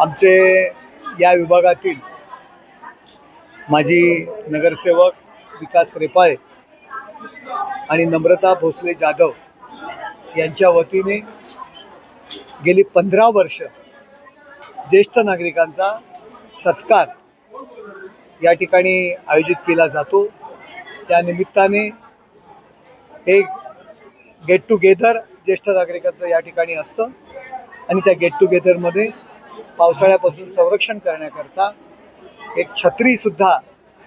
आमचे या विभागातील माजी नगरसेवक विकास रेपाळे आणि नम्रता भोसले जाधव यांच्या वतीने गेली पंधरा वर्ष ज्येष्ठ नागरिकांचा सत्कार या ठिकाणी आयोजित केला जातो. त्या निमित्ताने एक गेट टुगेदर ज्येष्ठ नागरिकांचं या ठिकाणी असतं आणि त्या गेट टुगेदरमध्ये पावसाळ्यापासून संरक्षण करण्याकरता एक छत्रीसुद्धा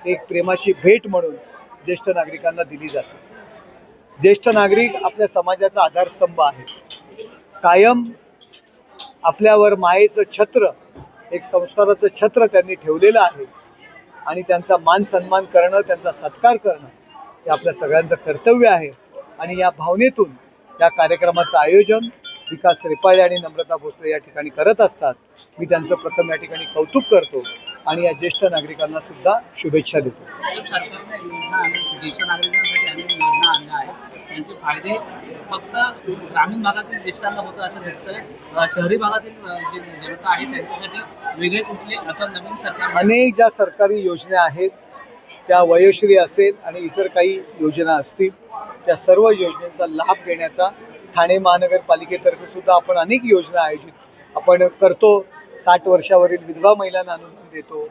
एक प्रेमाची भेट म्हणून ज्येष्ठ नागरिकांना दिली जाते. ज्येष्ठ नागरिक आपल्या समाजाचा आधारस्तंभ आहे. कायम आपल्यावर मायेचं छत्र एक संस्काराचं छत्र त्यांनी ठेवलेलं आहे आणि त्यांचा मान सन्मान करणं त्यांचा सत्कार करणं हे आपल्या सगळ्यांचं कर्तव्य आहे. आणि या भावनेतून या कार्यक्रमाचं आयोजन विकास रेपाळे आणि नम्रता भोसले या ठिकाणी करत असतात. मी त्यांचं प्रथम या ठिकाणी कौतुक करतो आणि या ज्येष्ठ नागरिकांना सुद्धा शुभेच्छा देतो. ज्येष्ठ नागरिकांसाठी अनेक योजना आणल्या आहेत. यांचे फायदे फक्त ग्रामीण भागातील ज्येष्ठांना होतं असं दिसतंय. शहरी भागातील जे जनता आहे त्यांच्यासाठी वेगळे कुठले आता नवीन सरकार अनेक ज्या सरकारी योजना आहेत त्या वयोश्री असेल आणि इतर काही योजना असतील त्या सर्व योजनेचा लाभ घेण्याचा ठाणे महानगरपालिकेतर्फे सुद्धा आपण अनेक योजना आयोजित आपण करतो. साठ वर्षावरील विधवा महिलांना अनुदान देतो.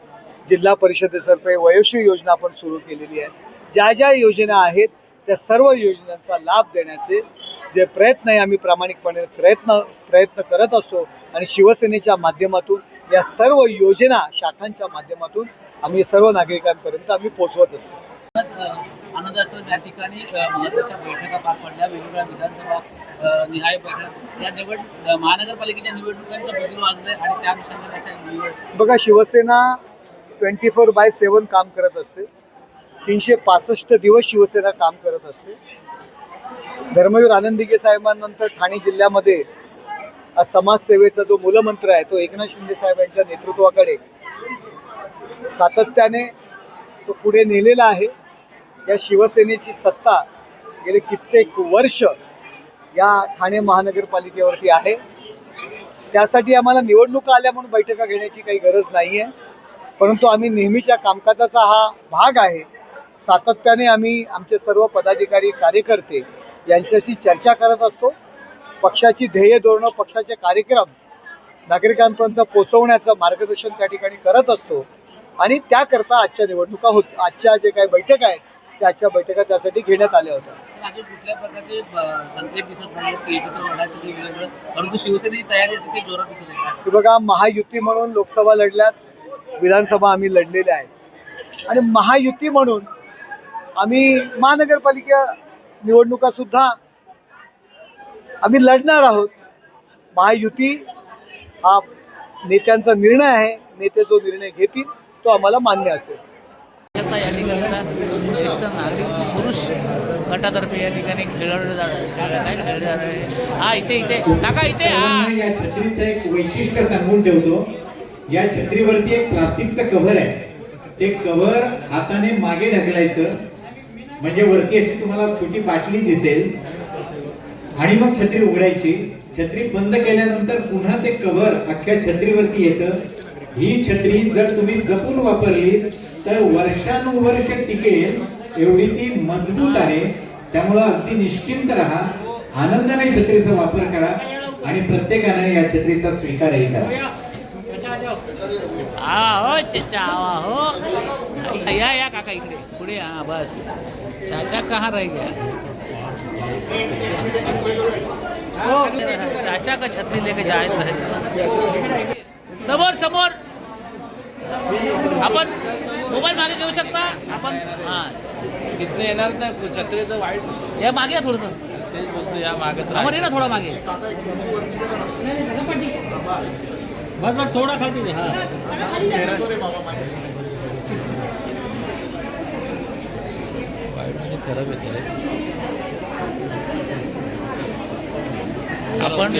जिल्हा परिषदेतर्फे वयोश्री योजना आपण सुरू केलेली आहे. ज्या ज्या योजना आहेत त्या सर्व योजनांचा लाभ देण्याचे जे प्रयत्न आहे आम्ही प्रामाणिकपणे प्रयत्न प्रयत्न करत असतो. आणि शिवसेनेच्या माध्यमातून या सर्व योजना शाखांच्या माध्यमातून आम्ही सर्व नागरिकांपर्यंत आम्ही पोहोचवत असतो. आनंद असेल या ठिकाणी महत्त्वाच्या बैठका पार पडल्या. वेगवेगळ्या विधानसभा निहाय बैठक. या निवड महानगरपालिकेच्या निवडणुकांचं बदल वाजलंय आणि त्या अनुषंगाने अशा बघा Shiv Sena twenty four by seven काम करत असते. तीनशे पासष्ट दिवस शिवसेना काम करत असते. धर्मवीर आनंदिगे साहेबांनंतर ठाणे जिल्ह्यामध्ये समाजसेवेचा जो मूलमंत्र आहे तो एकनाथ शिंदे साहेबांच्या नेतृत्वाकडे सातत्याने तो पुढे नेलेला आहे. या शिवसेनेची सत्ता गेले कित्येक वर्ष या ठाणे महानगरपालिकेवरती आहे. त्यासाठी आम्हाला निवडणुका आल्या म्हणून बैठका घेण्याची काही गरज नाही आहे परंतु आम्ही नेहमीच्या कामकाजाचा हा भाग आहे. सातत्याने आम्ही आमचे सर्व पदाधिकारी कार्यकर्ते यांच्याशी चर्चा करत असतो. पक्षाची ध्येय धोरणं पक्षाचे कार्यक्रम नागरिकांपर्यंत पोचवण्याचं मार्गदर्शन त्या ठिकाणी करत असतो. आणि त्याकरता आजच्या निवडणुका होत आजच्या जे काही बैठका आहेत त्या आजच्या बैठका त्यासाठी घेण्यात आल्या होत्या. अजून कुठल्या प्रकारचे अं, संकेत दिसत नाही की एकत्र लढायचं काही वेगळं परंतु शिवसेनेची तयारी अतिशय जोरात दिसत आहे. की बघा महायुती म्हणून लोकसभा लढल्यात विधानसभा आम्ही लढलेल्या आहेत. आणि महायुती म्हणून आम्ही महानगरपालिका निवडणुका सुद्धा आम्ही लढणार आहोत. महायुती हा नेत्यांचा निर्णय आहे. नेते जो निर्णय घेतील तो आम्हाला मान्य असेल. ज्येष्ठ नागरिक पुरुष गटातर्फे या ठिकाणी खेळवलं जाणार काय खेळलं आहे हा इथे इथे. काका इथे या छत्रीचं एक वैशिष्ट्य सांगून ठेवतो. या छत्रीवरती एक प्लास्टिकचं कव्हर आहे. ते कव्हर हाताने मागे ढकलायचं. म्हणजे वरती अशी तुम्हाला छोटी बाटली दिसेल. आणि मग छत्री उघडायची. छत्री बंद केल्यानंतर पुन्हा ते कव्हर अख्ख्या छत्रीवरती येतं. ही छत्री जर तुम्ही जपून वापरली तर वर्षानुवर्ष टिकेल एवढी ती मजबूत आहे. त्यामुळं अगदी निश्चिंत राहा. आनंदाने छत्रीचा वापर करा आणि प्रत्येकाने या छत्रीचा स्वीकारही करा. हो चाचा आवा हो. या या काका इकडे. पुढे हा बस. चाचा कहाँ रह गया? हो चाचा का छत्री लेके जायचं आहे समोर समोर. आपण मोबाईल मागे घेऊ शकता. आपण हा. इथनं येणार नाही छत्रीचं वाईट. या मागे या थोडंसं. तेच बोलतो या मागत समोर ये ना थोडं मागे. बस बस थोडा खाली दे हा. खराब येते आपण